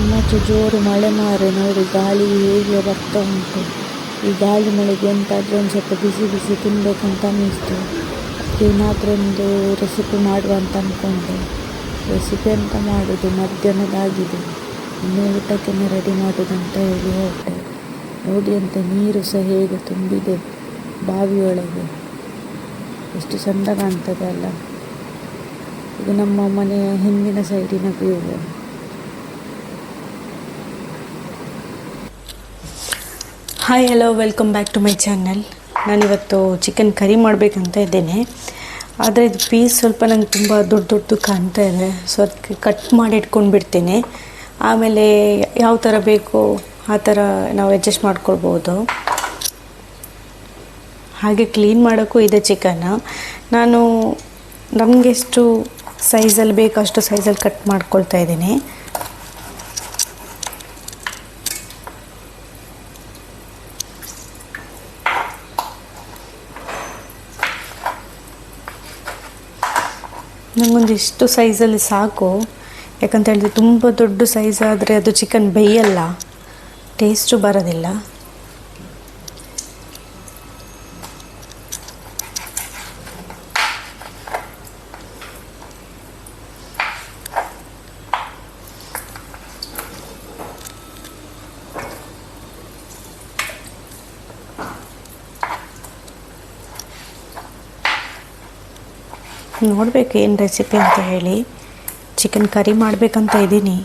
ನನ್ನಾಚೆ ಜೋರು ಮಳೆ ಮಾರೆ ನೋಡಿ ಗಾಳಿ ಹೇಗೆ ಬರ್ತಾ ಉಂಟು. ಈ ಗಾಳಿ ಮಳೆಗೆ ಎಂತಾದರೂ ಒಂದು ಸ್ವಲ್ಪ ಬಿಸಿ ಬಿಸಿ ತಿನ್ನಬೇಕಂತ ಅನ್ನಿಸ್ತು. ಏನಾದರೂ ಒಂದು ರೆಸಿಪಿ ಮಾಡುವ ಅಂತ ಅಂದ್ಕೊಂಡೆ ರೆಸಿಪಿ ಅಂತ ಮಾಡೋದು? ಮಧ್ಯಾಹ್ನದಾಗಿದೆ. ಇನ್ನು ಊಟಕ್ಕೆ ರೆಡಿ ಮಾಡೋದಂತ ಹೇಳಿ ಹೊರಟೆ ನೋಡಿ ಅಂತ ನೀರು ಸಹ ಹೇಗೆ ತುಂಬಿದೆ ಬಾವಿಯೊಳಗೆ. ಎಷ್ಟು ಚಂದ ಕಾಣ್ತದೆ ಅಲ್ಲ. ಇದು ನಮ್ಮ ಮನೆಯ ಹಿಂದಿನ ಸೈಡಿನ view hi hello welcome back to my channel ನಾನಿವತ್ತು ಚಿಕನ್ ಕರಿ ಮಾಡಬೇಕಂತ ಇದ್ದೇನೆ. ಆದರೆ ಇದು ಪೀಸ್ ಸ್ವಲ್ಪ ನಂಗೆ ತುಂಬ ದೊಡ್ಡ ದೊಡ್ಡದು ಕಾಣ್ತಾ ಇದೆ. ಸೊ ಅದಕ್ಕೆ ಕಟ್ ಮಾಡಿ ಇಟ್ಕೊಂಡು ಬಿಡ್ತೀನಿ ಆಮೇಲೆ ಯಾವ ಥರ ಬೇಕು, ಆ ಥರ ನಾವು ಅಡ್ಜಸ್ಟ್ ಮಾಡ್ಕೊಳ್ಬೋದು. ಹಾಗೆ ಕ್ಲೀನ್ ಮಾಡೋಕ್ಕೂ ಇದೆ ಚಿಕನ್ ನಾನು ನಮಗೆಷ್ಟು ಸೈಜಲ್ಲಿ ಬೇಕು ಅಷ್ಟು ಸೈಜಲ್ಲಿ ಕಟ್ ಮಾಡ್ಕೊಳ್ತಾ ಇದ್ದೀನಿ. ನನಗೊಂದು ಇಷ್ಟು ಸೈಜಲ್ಲಿ ಸಾಕು. ಯಾಕಂತ ಹೇಳಿದ್ರೆ ತುಂಬ ದೊಡ್ಡ ಸೈಜ್ ಆದರೆ ಅದು ಚಿಕನ್ ಬೇಯಲ್ಲ. ಟೇಸ್ಟು ಬರೋದಿಲ್ಲ. ನೋಡಬೇಕು ಏನು ರೆಸಿಪಿ ಅಂತ ಹೇಳಿ. ಚಿಕನ್ ಕರಿ ಮಾಡಬೇಕಂತ ಇದ್ದೀನಿ.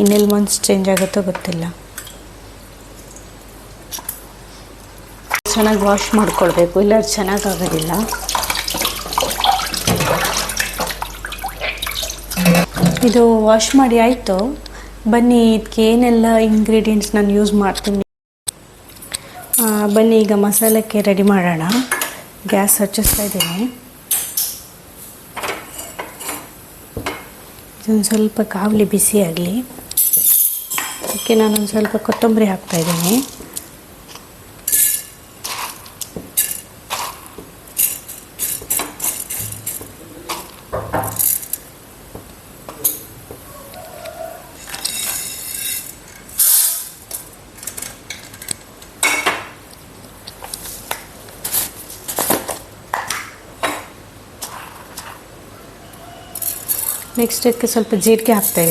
ಇನ್ನೆಲ್ಲಿ ಮನ್ಸು ಚೇಂಜ್ ಆಗುತ್ತೋ ಗೊತ್ತಿಲ್ಲ. ಚೆನ್ನಾಗಿ ವಾಶ್ ಮಾಡ್ಕೊಳ್ಬೇಕು. ಇಲ್ಲ ಚೆನ್ನಾಗಿ ಆಗೋದಿಲ್ಲ. ಇದು ವಾಶ್ ಮಾಡಿ ಆಯಿತು. ಬನ್ನಿ ಇದಕ್ಕೆ ಏನೆಲ್ಲ ಇಂಗ್ರೀಡಿಯೆಂಟ್ಸ್ ನಾನು ಯೂಸ್ ಮಾಡ್ತೀನಿ. ಬನ್ನಿ, ಈಗ ಮಸಾಲಕ್ಕೆ ರೆಡಿ ಮಾಡೋಣ. ಗ್ಯಾಸ್ ಹಚ್ಚಿಸ್ತಾ ಇದ್ದೀನಿ. ಇದೊಂದು ಸ್ವಲ್ಪ ಕಾವಲಿ ಬಿಸಿ ಆಗಲಿ ಅದಕ್ಕೆ ನಾನೊಂದು ಸ್ವಲ್ಪ ಕೊತ್ತಂಬರಿ ಹಾಕ್ತಾ ನೆಕ್ಸ್ಟ್ ಇದಕ್ಕೆ ಸ್ವಲ್ಪ ಜೀರಿಗೆ ಹಾಕ್ತಾ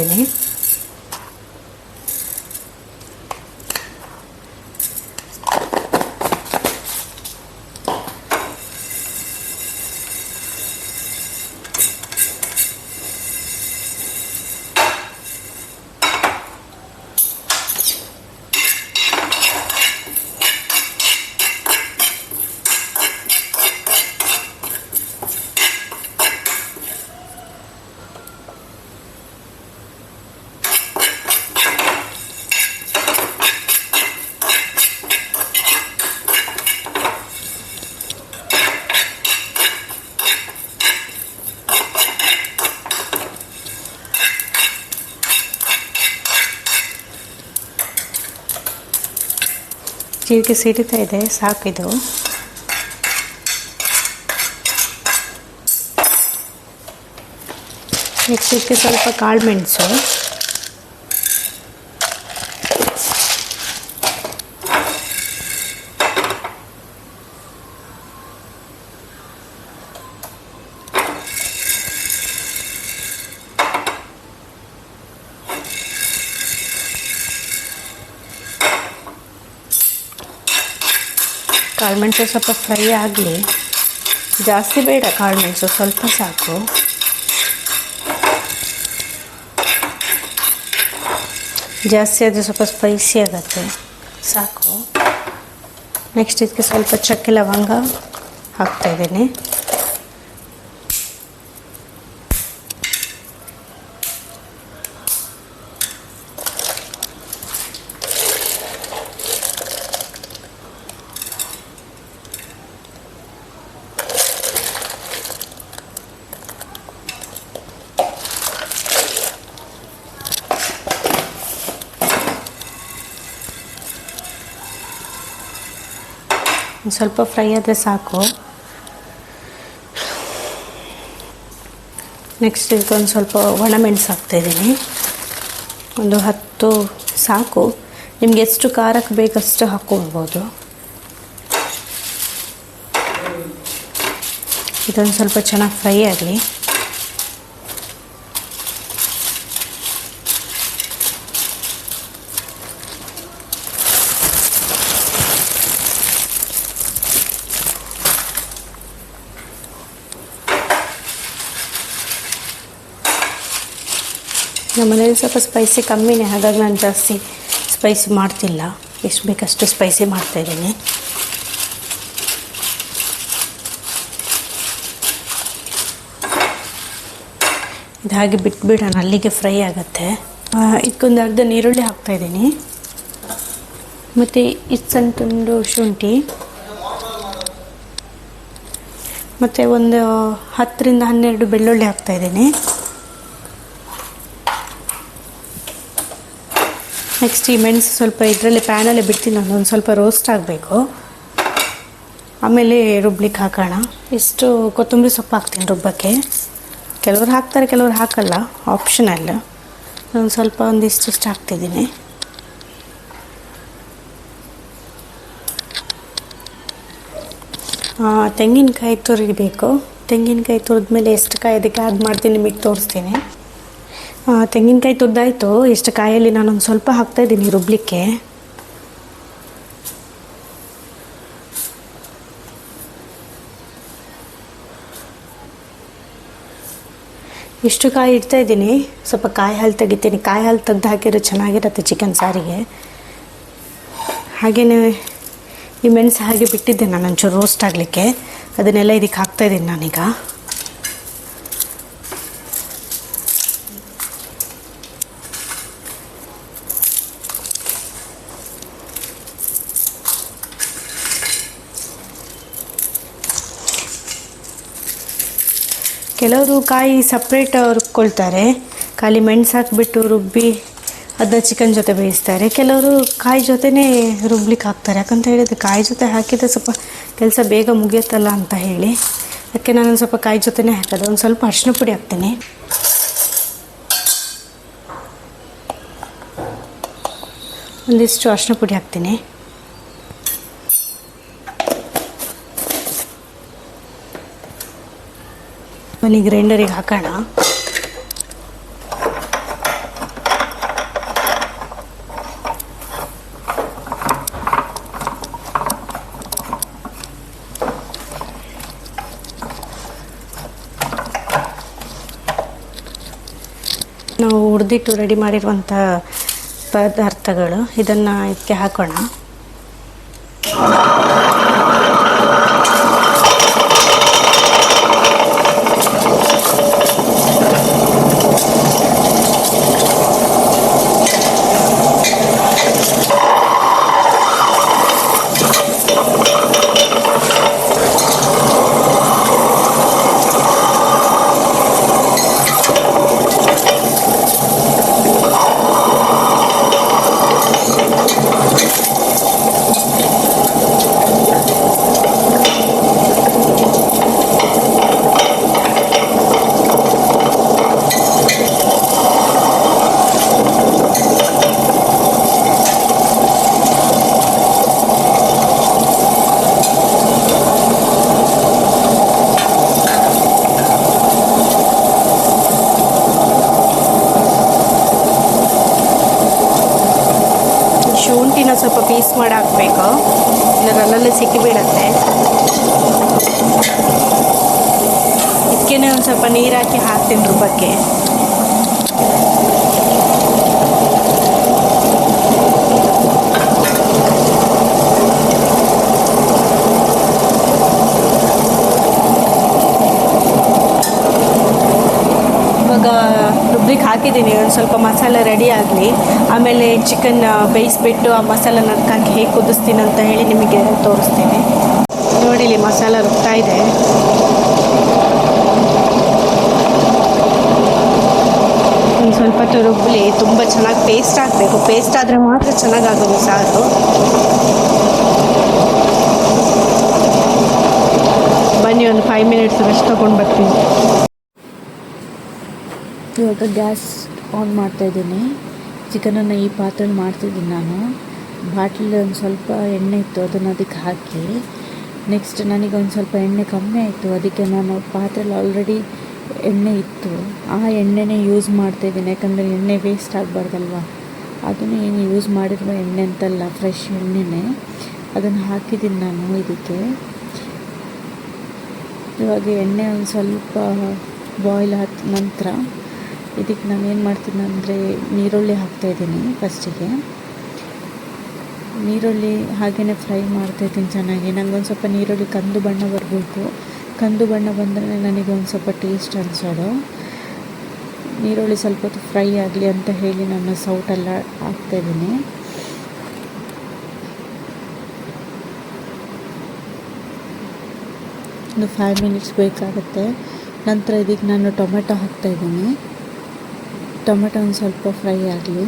ಜೀರಿಗೆ ಸಿಡಿತಾ ಇದೆ ಸಾಕಿದು ನೆಕ್ಸ್ಟ್ ಇದಕ್ಕೆ ಸ್ವಲ್ಪ ಕಾಳು ಮೆಣಸು. ಕಾಳುಮೆಣಸು ಸ್ವಲ್ಪ ಫ್ರೈ ಆಗಲಿ. ಜಾಸ್ತಿ ಬೇಡ ಕಾಳುಮೆಣಸು, ಸ್ವಲ್ಪ ಸಾಕು. ಜಾಸ್ತಿ ಆದರೆ ಸ್ವಲ್ಪ ಸ್ಪೈಸಿ ಆಗುತ್ತೆ. ಸಾಕು. ನೆಕ್ಸ್ಟ್ ಇದಕ್ಕೆ ಸ್ವಲ್ಪ ಚಕ್ಕೆ ಲವಂಗ ಹಾಕ್ತಾಯಿದ್ದೀನಿ ಸ್ವಲ್ಪ ಫ್ರೈ ಆದರೆ ಸಾಕು. ನೆಕ್ಸ್ಟ್ ಇದಕ್ಕೊಂದು ಸ್ವಲ್ಪ ಒಣಮೆಣಸು ಹಾಕ್ತಾಯಿದ್ದೀನಿ ಒಂದು ಹತ್ತು ಸಾಕು. ನಿಮ್ಗೆ ಎಷ್ಟು ಖಾರಕ್ಕೆ ಬೇಕಷ್ಟು ಹಾಕ್ಕೊಳ್ಬೋದು ಇದೊಂದು ಸ್ವಲ್ಪ ಚೆನ್ನಾಗಿ ಫ್ರೈ ಆಗಲಿ. ನಮ್ಮ ಮನೇಲಿ ಸ್ವಲ್ಪ ಸ್ಪೈಸಿ ಕಮ್ಮಿನೇ, ಹಾಗಾಗಿ ನಾನು ಜಾಸ್ತಿ ಸ್ಪೈಸಿ ಮಾಡ್ತಿಲ್ಲ. ಎಷ್ಟು ಬೇಕಷ್ಟು ಸ್ಪೈಸಿ ಮಾಡ್ತಾಯಿದ್ದೀನಿ ಇದು ಹಾಗೆ ಬಿಟ್ಬಿಡೋಣ, ಅಲ್ಲಿಗೆ ಫ್ರೈ ಆಗುತ್ತೆ. ಇದಕ್ಕೊಂದು ಅರ್ಧ ನೀರುಳ್ಳಿ ಹಾಕ್ತಾಯಿದ್ದೀನಿ ಮತ್ತು ಇದು ಸಣ್ಣ ತುಂಡು ಶುಂಠಿ. ಮತ್ತು ಒಂದು ಹತ್ತರಿಂದ ಹನ್ನೆರಡು ಬೆಳ್ಳುಳ್ಳಿ ಹಾಕ್ತಾಯಿದ್ದೀನಿ ನೆಕ್ಸ್ಟ್ ಈ ಮೆಣಸು ಸ್ವಲ್ಪ ಇದರಲ್ಲಿ ಪ್ಯಾನಲ್ಲೇ ಬಿಡ್ತೀನಿ ನಾನು. ಒಂದು ಸ್ವಲ್ಪ ರೋಸ್ಟ್ ಆಗಬೇಕು. ಆಮೇಲೆ ರುಬ್ಲಿಕ್ಕೆ ಹಾಕೋಣ. ಇಷ್ಟು ಕೊತ್ತಂಬರಿ ಸೊಪ್ಪು ಹಾಕ್ತೀನಿ ರುಬ್ಬಕ್ಕೆ. ಕೆಲವ್ರು ಹಾಕ್ತಾರೆ, ಕೆಲವ್ರು ಹಾಕಲ್ಲ. ಆಪ್ಷನಲ್ ನಾನು ಸ್ವಲ್ಪ ಒಂದಿಷ್ಟು ಇಷ್ಟು ಹಾಕ್ತಿದ್ದೀನಿ. ತೆಂಗಿನಕಾಯಿ ತುರಿಬೇಕು. ತೆಂಗಿನಕಾಯಿ ತುರಿದ್ಮೇಲೆ ಎಷ್ಟು ಕಾಯಿ ಅದಕ್ಕೆ ಆ್ಯಡ್ ಮಾಡ್ತೀನಿ ನಿಮಗೆ ತೋರಿಸ್ತೀನಿ. ತೆಂಗಿನಕಾಯಿ ತುದ್ದಾಯಿತು. ಇಷ್ಟು ಕಾಯಲ್ಲಿ ನಾನೊಂದು ಸ್ವಲ್ಪ ಹಾಕ್ತಾಯಿದ್ದೀನಿ ರುಬ್ಲಿಕ್ಕೆ. ಇಷ್ಟು ಕಾಯಿ ಇಡ್ತಾ ಇದ್ದೀನಿ. ಸ್ವಲ್ಪ ಕಾಯಿ ಹಾಲು ತೆಗಿತೀನಿ. ಕಾಯಿ ಹಾಲು ತೆಗ್ದು ಹಾಕಿದ್ರೆ ಚೆನ್ನಾಗಿರುತ್ತೆ ಚಿಕನ್ ಸಾರಿಗೆ. ಹಾಗೆಯೇ ಈ ಮೆಣಸು ಹಾಗೆ ಬಿಟ್ಟಿದ್ದೆ ನಾನು ಒಂಚೂರು ರೋಸ್ಟ್ ಆಗಲಿಕ್ಕೆ. ಅದನ್ನೆಲ್ಲ ಇದಕ್ಕೆ ಹಾಕ್ತಾಯಿದ್ದೀನಿ ನಾನೀಗ. ಕೆಲವರು ಕಾಯಿ ಸಪ್ರೇಟ್ ರುಬ್ಕೊಳ್ತಾರೆ. ಖಾಲಿ ಮೆಣಸು ಹಾಕಿಬಿಟ್ಟು ರುಬ್ಬಿ ಅದನ್ನ ಚಿಕನ್ ಜೊತೆ ಬೇಯಿಸ್ತಾರೆ. ಕೆಲವರು ಕಾಯಿ ಜೊತೆನೇ ರುಬ್ಲಿಕ್ಕೆ ಹಾಕ್ತಾರೆ. ಯಾಕಂತ ಹೇಳಿದ್ರೆ ಕಾಯಿ ಜೊತೆ ಹಾಕಿದರೆ ಸ್ವಲ್ಪ ಕೆಲಸ ಬೇಗ ಮುಗಿಯುತ್ತಲ್ಲ ಅಂತ ಹೇಳಿ. ಅದಕ್ಕೆ ನಾನು ಸ್ವಲ್ಪ ಕಾಯಿ ಜೊತೆನೇ ಹಾಕೋದು, ಒಂದು ಸ್ವಲ್ಪ ಅರಿಶಿನ ಪುಡಿ ಹಾಕ್ತೀನಿ. ಒಂದಿಷ್ಟು ಅರಿಶಿನ ಪುಡಿ ಹಾಕ್ತೀನಿ. ಆಮೇಲೆ ಗ್ರೈಂಡರಿಗೆ ಹಾಕೋಣ. ನಾವು ಹುರಿದಿಟ್ಟು ರೆಡಿ ಮಾಡಿರುವಂಥ ಪದಾರ್ಥಗಳು ಇದನ್ನು ಇದಕ್ಕೆ ಹಾಕೋಣ. ಪೀಸ್ ಮಾಡಿ ಹಾಕಬೇಕು ಇಲ್ಲ ಅಲ್ಲಲ್ಲೇ ಸಿಕ್ಕಿ ಬೀಳತ್ತೆ ಒಂದು ಸ್ವಲ್ಪ ನೀರು ಹಾಕಿ ಹಾಕ್ತೀನಿ ರುಬ್ಬಕ್ಕೆ. ಇವಾಗ ರುಬ್ಲಿಕ್ಕೆ ಹಾಕಿದ್ದೀನಿ, ಒಂದು ಸ್ವಲ್ಪ ಮಸಾಲೆ ರೆಡಿ ಆಗಲಿ. ಆಮೇಲೆ ಚಿಕನ್ ಬೇಯಿಸ್ಬಿಟ್ಟು ಆ ಮಸಾಲೆ ಹಾಕಿ ಹೇಗೆ ಕುದಿಸ್ತೀನಿ ಅಂತ ಹೇಳಿ ನಿಮಗೆ ತೋರಿಸ್ತೀನಿ. ನೋಡಿ ಇಲ್ಲಿ ಮಸಾಲ ರುಬ್ತಾ ಇದೆ. ಒಂದು ಸ್ವಲ್ಪ ಹೊತ್ತು ರುಬ್ಬಲಿ ತುಂಬ ಚೆನ್ನಾಗಿ ಪೇಸ್ಟ್ ಆಗಬೇಕು. ಪೇಸ್ಟ್ ಆದರೆ ಮಾತ್ರ ಚೆನ್ನಾಗಾಗೋದು ಸಾರು. ಬನ್ನಿ, ಒಂದು ಫೈವ್ ಮಿನಿಟ್ಸ್ ರೆಸ್ಟ್ ತೊಗೊಂಡು ಬರ್ತೀನಿ. ಇವಾಗ ಗ್ಯಾಸ್ ಆನ್ ಮಾಡ್ತಾ ಇದ್ದೀನಿ. ಚಿಕನನ್ನು ಈ ಪಾತ್ರೆಲಿ ಮಾಡ್ತಿದ್ದೀನಿ ನಾನು. ಬಾಟ್ಲಲ್ಲಿ ಒಂದು ಸ್ವಲ್ಪ ಎಣ್ಣೆ ಇತ್ತು, ಅದನ್ನು ಅದಕ್ಕೆ ಹಾಕಿ. ನೆಕ್ಸ್ಟ್ ನನಗೆ ಒಂದು ಸ್ವಲ್ಪ ಎಣ್ಣೆ ಕಮ್ಮಿ ಆಯಿತು. ಅದಕ್ಕೆ ನಾನು ಪಾತ್ರೆಲಿ ಆಲ್ರೆಡಿ ಎಣ್ಣೆ ಇತ್ತು. ಆ ಎಣ್ಣೆನೇ ಯೂಸ್ ಮಾಡ್ತಾಯಿದ್ದೀನಿ ಯಾಕಂದರೆ ಎಣ್ಣೆ ವೇಸ್ಟ್ ಆಗಬಾರ್ದಲ್ವ? ಅದನ್ನು ಏನು ಯೂಸ್ ಮಾಡಿರುವ ಎಣ್ಣೆ ಅಂತಲ್ಲ ಫ್ರೆಶ್ ಎಣ್ಣೆನೇ. ಅದನ್ನು ಹಾಕಿದ್ದೀನಿ ನಾನು ಇದಕ್ಕೆ. ಇವಾಗ ಎಣ್ಣೆ ಒಂದು ಸ್ವಲ್ಪ ಬಾಯ್ಲ್ ಆದ ನಂತರ ಇದಕ್ಕೆ ನಾನು ಏನು ಮಾಡ್ತೀನಿ ಅಂದರೆ ನೀರುಳ್ಳಿ ಹಾಕ್ತಾಯಿದ್ದೀನಿ ಫಸ್ಟಿಗೆ ನೀರುಳ್ಳಿ ಹಾಗೆಯೇ ಫ್ರೈ ಮಾಡ್ತಾಯಿದ್ದೀನಿ ಚೆನ್ನಾಗಿ. ನನಗೊಂದು ಸ್ವಲ್ಪ ನೀರುಳ್ಳಿ ಕಂದು ಬಣ್ಣ ಬರಬೇಕು. ಕಂದು ಬಣ್ಣ ಬಂದರೆ ನನಗೆ ಒಂದು ಸ್ವಲ್ಪ ಟೇಸ್ಟ್ ಅನಿಸೋದು. ನೀರುಳ್ಳಿ ಸ್ವಲ್ಪ ಹೊತ್ತು ಫ್ರೈ ಆಗಲಿ ಅಂತ ಹೇಳಿ ನಾನು ಸೌಟೆಲ್ಲ ಹಾಕ್ತಾಯಿದ್ದೀನಿ ಒಂದು ಫೈವ್ ಮಿನಿಟ್ಸ್ ಬೇಕಾಗುತ್ತೆ. ನಂತರ ಇದಕ್ಕೆ ನಾನು ಟೊಮೆಟೊ ಹಾಕ್ತಾಯಿದ್ದೀನಿ ಟೊಮೆಟೊ ಒಂದು ಸ್ವಲ್ಪ ಫ್ರೈ ಆಗಲಿ.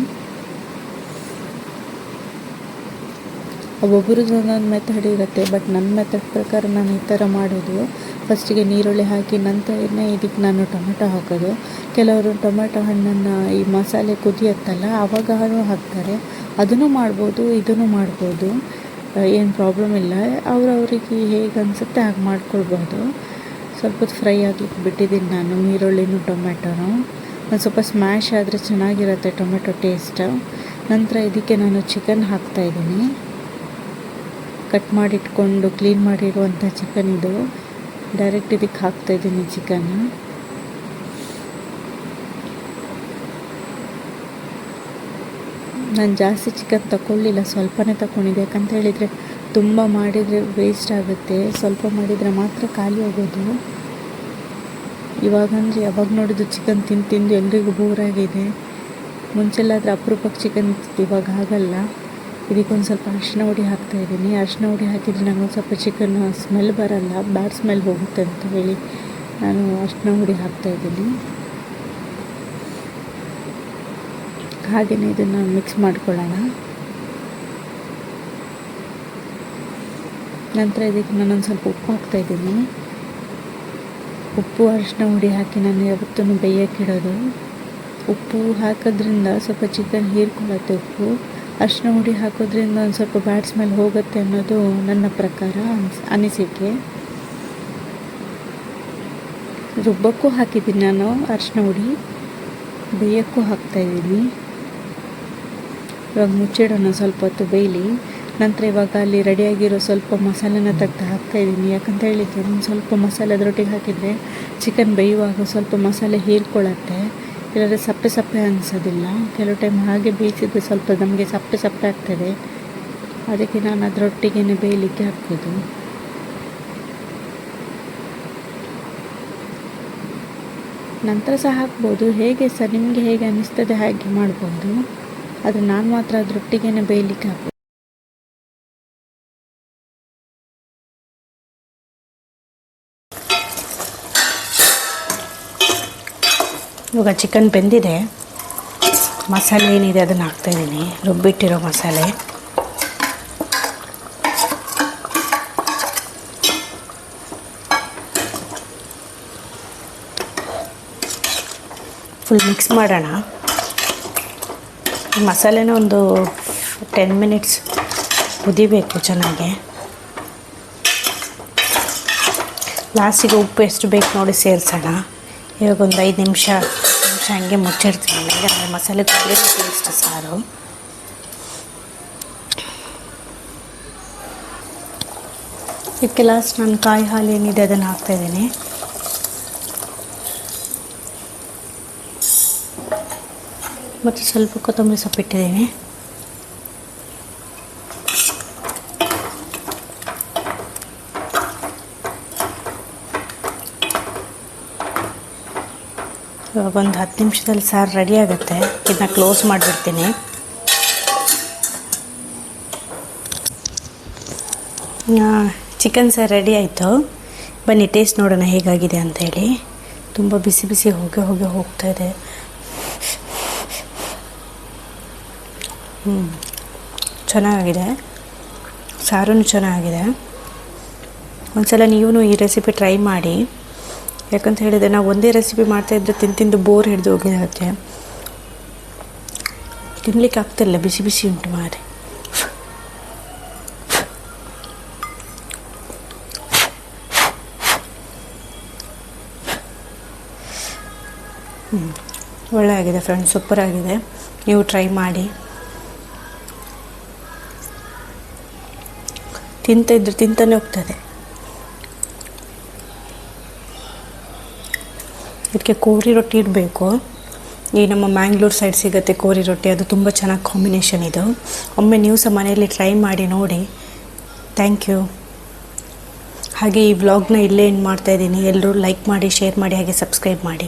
ಒಬ್ಬೊಬ್ರದ್ದು ಒಂದೊಂದು ಮೆಥಡ್ ಇರುತ್ತೆ ಬಟ್ ನನ್ನ ಮೆಥಡ್ ಪ್ರಕಾರ ನಾನು ಈ ಥರ ಮಾಡೋದು. ಫಸ್ಟಿಗೆ ನೀರುಳ್ಳಿ ಹಾಕಿ ನಂತರನೇ ಇದಕ್ಕೆ ನಾನು ಟೊಮೆಟೊ ಹಾಕೋದು. ಕೆಲವರು ಟೊಮೆಟೊ ಹಣ್ಣನ್ನು ಈ ಮಸಾಲೆ ಕುದಿಯುತ್ತಲ್ಲ ಆವಾಗ ಹಾಕ್ತಾರೆ. ಅದನ್ನು ಮಾಡ್ಬೋದು, ಇದನ್ನು ಮಾಡ್ಬೋದು. ಏನು ಪ್ರಾಬ್ಲಮ್ ಇಲ್ಲ. ಅವ್ರವ್ರಿಗೆ ಹೇಗೆ ಅನಿಸುತ್ತೆ ಹಾಗೆ ಮಾಡ್ಕೊಳ್ಬೋದು. ಸ್ವಲ್ಪ ಫ್ರೈ ಆಗಲಿಕ್ಕೆ ಬಿಟ್ಟಿದ್ದೀನಿ ನಾನು ಈರುಳ್ಳಿನೂ ಟೊಮೆಟೊನು. ಒಂದು ಸ್ವಲ್ಪ ಸ್ಮ್ಯಾಶ್ ಆದರೆ ಚೆನ್ನಾಗಿರುತ್ತೆ ಟೊಮೆಟೊ ಟೇಸ್ಟ್ ನಂತರ ಇದಕ್ಕೆ ನಾನು ಚಿಕನ್ ಹಾಕ್ತಾಯಿದ್ದೀನಿ ಕಟ್ ಮಾಡಿಟ್ಕೊಂಡು ಕ್ಲೀನ್ ಮಾಡಿರುವಂಥ ಚಿಕನ್ ಇದು. ಡೈರೆಕ್ಟ್ ಇದಕ್ಕೆ ಹಾಕ್ತಾಯಿದ್ದೀನಿ ಚಿಕನ್ ನಾನು ಜಾಸ್ತಿ ಚಿಕನ್ ತಗೊಳ್ಳಿಲ್ಲ ಸ್ವಲ್ಪನೇ ತಗೊಂಡಿದ್ದೆ ಯಾಕಂತ ಹೇಳಿದರೆ, ತುಂಬ ಮಾಡಿದರೆ ವೇಸ್ಟ್ ಆಗುತ್ತೆ. ಸ್ವಲ್ಪ ಮಾಡಿದರೆ ಮಾತ್ರ ಖಾಲಿ ಹೋಗೋದು ಇವಾಗಂದರೆ ಯಾವಾಗ ನೋಡಿದ್ರು ಚಿಕನ್ ತಿಂದು ತಿಂದು ಎಲ್ರಿಗೂ ಬೋರಾಗಿದೆ. ಮುಂಚೆಲ್ಲಾದರೆ ಅಪರೂಪಕ್ಕೆ ಚಿಕನ್ ಇವಾಗ ಆಗಲ್ಲ. ಇದಕ್ಕೊಂದು ಸ್ವಲ್ಪ ಅರಿಶಿನ ಹುಡಿ ಹಾಕ್ತಾಯಿದ್ದೀನಿ ಅರಿಶಿನ ಹುಡಿ ಹಾಕಿದರೆ ನನಗೊಂದು ಸ್ವಲ್ಪ ಚಿಕನ್ ಸ್ಮೆಲ್ ಬರಲ್ಲ ಬ್ಯಾಡ್ ಸ್ಮೆಲ್ ಹೋಗುತ್ತೆ ಅಂತ ಹೇಳಿ ನಾನು ಅರಿಶಿನ ಹುಡಿ ಹಾಕ್ತಾ ಇದ್ದೀನಿ. ಹಾಗೆಯೇ ಇದನ್ನು ಮಿಕ್ಸ್ ಮಾಡ್ಕೊಳ್ಳೋಣ. ನಂತರ ಇದಕ್ಕೆ ನಾನೊಂದು ಸ್ವಲ್ಪ ಉಪ್ಪು ಹಾಕ್ತಾಯಿದ್ದೀನಿ ಉಪ್ಪು ಅರಿಶಿನ ಹುಡಿ ಹಾಕಿ ನಾನು ಯಾವತ್ತೂ ಬೇಯಕ್ಕಿಡೋದು ಉಪ್ಪು ಹಾಕೋದ್ರಿಂದ ಸ್ವಲ್ಪ ಚಿಕನ್ ಹೀರ್ಕೊಳ್ಳುತ್ತೆ ಉಪ್ಪು. ಅರಿಶಿನ ಹುಡಿ ಹಾಕೋದ್ರಿಂದ ಒಂದು ಸ್ವಲ್ಪ ಬ್ಯಾಡ್ ಸ್ಮೆಲ್ ಹೋಗುತ್ತೆ ಅನ್ನೋದು ನನ್ನ ಪ್ರಕಾರ ಅನ್ಸ್, ಅನಿಸಿಕೆ. ರುಬ್ಬಕ್ಕೂ ಹಾಕಿದ್ದೀನಿ ನಾನು ಅರಿಶಿನ ಹುಡಿ. ಬೇಯೋಕ್ಕೂ ಹಾಕ್ತಾಯಿದ್ದೀನಿ ಇವಾಗ ಮುಚ್ಚಿಡೋಣ ಸ್ವಲ್ಪ ಹೊತ್ತು ಬೇಯಲಿ. ನಂತರ ಇವಾಗ ಅಲ್ಲಿ ರೆಡಿಯಾಗಿರೋ ಸ್ವಲ್ಪ ಮಸಾಲೆನ ತೆಗ್ದು ಹಾಕ್ತಾಯಿದ್ದೀನಿ ಯಾಕಂತ ಹೇಳಿದರೆ ಒಂದು ಸ್ವಲ್ಪ ಮಸಾಲೆ ಅದರೊಟ್ಟಿಗೆ ಹಾಕಿದರೆ ಚಿಕನ್ ಬೇಯುವಾಗ ಸ್ವಲ್ಪ ಮಸಾಲೆ ಹೀರ್ಕೊಳ್ಳುತ್ತೆ. ಇಲ್ಲಾದರೆ ಸಪ್ಪೆ ಸಪ್ಪೆ ಅನಿಸೋದಿಲ್ಲ. ಕೆಲವು ಟೈಮ್ ಹಾಗೆ ಬೇಯಿಸಿದ್ರೆ ಸ್ವಲ್ಪ ನಮಗೆ ಸಪ್ಪೆ ಸಪ್ಪೆ ಆಗ್ತದೆ. ಅದಕ್ಕೆ ನಾನು ಅದರೊಟ್ಟಿಗೆ ಬೇಯಲಿಕ್ಕೆ ಹಾಕ್ಬೋದು. ನಂತರ ಸಹ ಹಾಕ್ಬೋದು. ಹೇಗೆ ಸಹ ನಿಮಗೆ ಹೇಗೆ ಅನ್ನಿಸ್ತದೆ ಹಾಗೆ ಮಾಡ್ಬೋದು. ಆದರೆ ನಾನು ಮಾತ್ರ ಅದರೊಟ್ಟಿಗೆ ಬೇಯಲಿಕ್ಕೆ ಹಾಕೋದು ಇವಾಗ ಚಿಕನ್ ಬೆಂದಿದೆ. ಮಸಾಲೆ ಏನಿದೆ ಅದನ್ನು ಹಾಕ್ತಾಯಿದ್ದೀನಿ ರುಬ್ಬಿಟ್ಟಿರೋ ಮಸಾಲೆ. ಫುಲ್ ಮಿಕ್ಸ್ ಮಾಡೋಣ. ಮಸಾಲೆನ ಒಂದು ಟೆನ್ ಮಿನಿಟ್ಸ್ ಕುದಿಬೇಕು ಚೆನ್ನಾಗಿ. ಲಾಸ್ಟಿಗೆ ಉಪ್ಪು ಎಷ್ಟು ಬೇಕು ನೋಡಿ ಸೇರಿಸೋಣ. ಇವಾಗ ಒಂದು ಐದು ನಿಮಿಷ ನಿಮಿಷ ಹಂಗೆ ಮುಚ್ಚಿಡ್ತೀನಿ. ಅಂದರೆ ಮಸಾಲೆ ತುಂಬ ಟೇಸ್ಟ್ ಸಾರು. ಇದಕ್ಕೆ ಲಾಸ್ಟ್ ನಾನು ಕಾಯಿ ಹಾಲು ಏನಿದೆ ಅದನ್ನು ಹಾಕ್ತಾಯಿದ್ದೀನಿ ಮತ್ತು ಸ್ವಲ್ಪ ಕೊತ್ತಂಬರಿ ಸೊಪ್ಪು ಒಂದು ಹತ್ತು ನಿಮಿಷದಲ್ಲಿ ಸಾರು ರೆಡಿ ಆಗುತ್ತೆ. ಇದನ್ನ ಕ್ಲೋಸ್ ಮಾಡಿಬಿಡ್ತೀನಿ. ಚಿಕನ್ ಸಾರು ರೆಡಿ ಆಯಿತು. ಬನ್ನಿ ಟೇಸ್ಟ್ ನೋಡೋಣ ಹೇಗಾಗಿದೆ ಅಂತೇಳಿ. ತುಂಬ ಬಿಸಿ ಬಿಸಿ ಹೋಗಿ ಹೋಗಿ ಹೋಗ್ತಾ ಇದೆ. ಹ್ಞೂ ಚೆನ್ನಾಗಿದೆ ಸಾರು ಚೆನ್ನಾಗಿದೆ. ಒಂದ್ಸಲ ನೀವು ಈ ರೆಸಿಪಿ ಟ್ರೈ ಮಾಡಿ. ಯಾಕಂತ ಹೇಳಿದರೆ ನಾವು ಒಂದೇ ರೆಸಿಪಿ ಮಾಡ್ತಾಯಿದ್ರೆ ತಿಂದು ತಿಂದು ಬೋರ್ ಹಿಡಿದು ಹೋಗಿರುತ್ತೆ ತಿನ್ನಲಿಕ್ಕೆ ಆಗ್ತಿಲ್ಲ ಬಿಸಿ ಬಿಸಿ ಉಂಟು ಮಾರಿ. ಒಳ್ಳೆ ಆಗಿದೆ ಫ್ರೆಂಡ್ಸ್ ಸೂಪರ್ ಆಗಿದೆ. ನೀವು ಟ್ರೈ ಮಾಡಿ. ತಿಂತ ಇದ್ರೆ ತಿಂತಾನೆ ಹೋಗ್ತದೆ. ಇದಕ್ಕೆ ಕೋರಿ ರೊಟ್ಟಿ ಇರಬೇಕು ಈ ನಮ್ಮ ಮ್ಯಾಂಗ್ಳೂರ್ ಸೈಡ್ ಸಿಗುತ್ತೆ ಕೋರಿ ರೊಟ್ಟಿ, ಅದು ತುಂಬ ಚೆನ್ನಾಗಿ ಕಾಂಬಿನೇಷನ್ ಇದು. ಒಮ್ಮೆ ನೀವು ಸಹ ಮನೆಯಲ್ಲಿ ಟ್ರೈ ಮಾಡಿ ನೋಡಿ. ಥ್ಯಾಂಕ್ ಯು ಹಾಗೆ ಈ ವ್ಲಾಗ್ನ ಇಲ್ಲೇ ಏನು ಮಾಡ್ತಾಯಿದ್ದೀನಿ ಎಲ್ಲರೂ ಲೈಕ್ ಮಾಡಿ ಶೇರ್ ಮಾಡಿ, ಹಾಗೆ ಸಬ್ಸ್ಕ್ರೈಬ್ ಮಾಡಿ.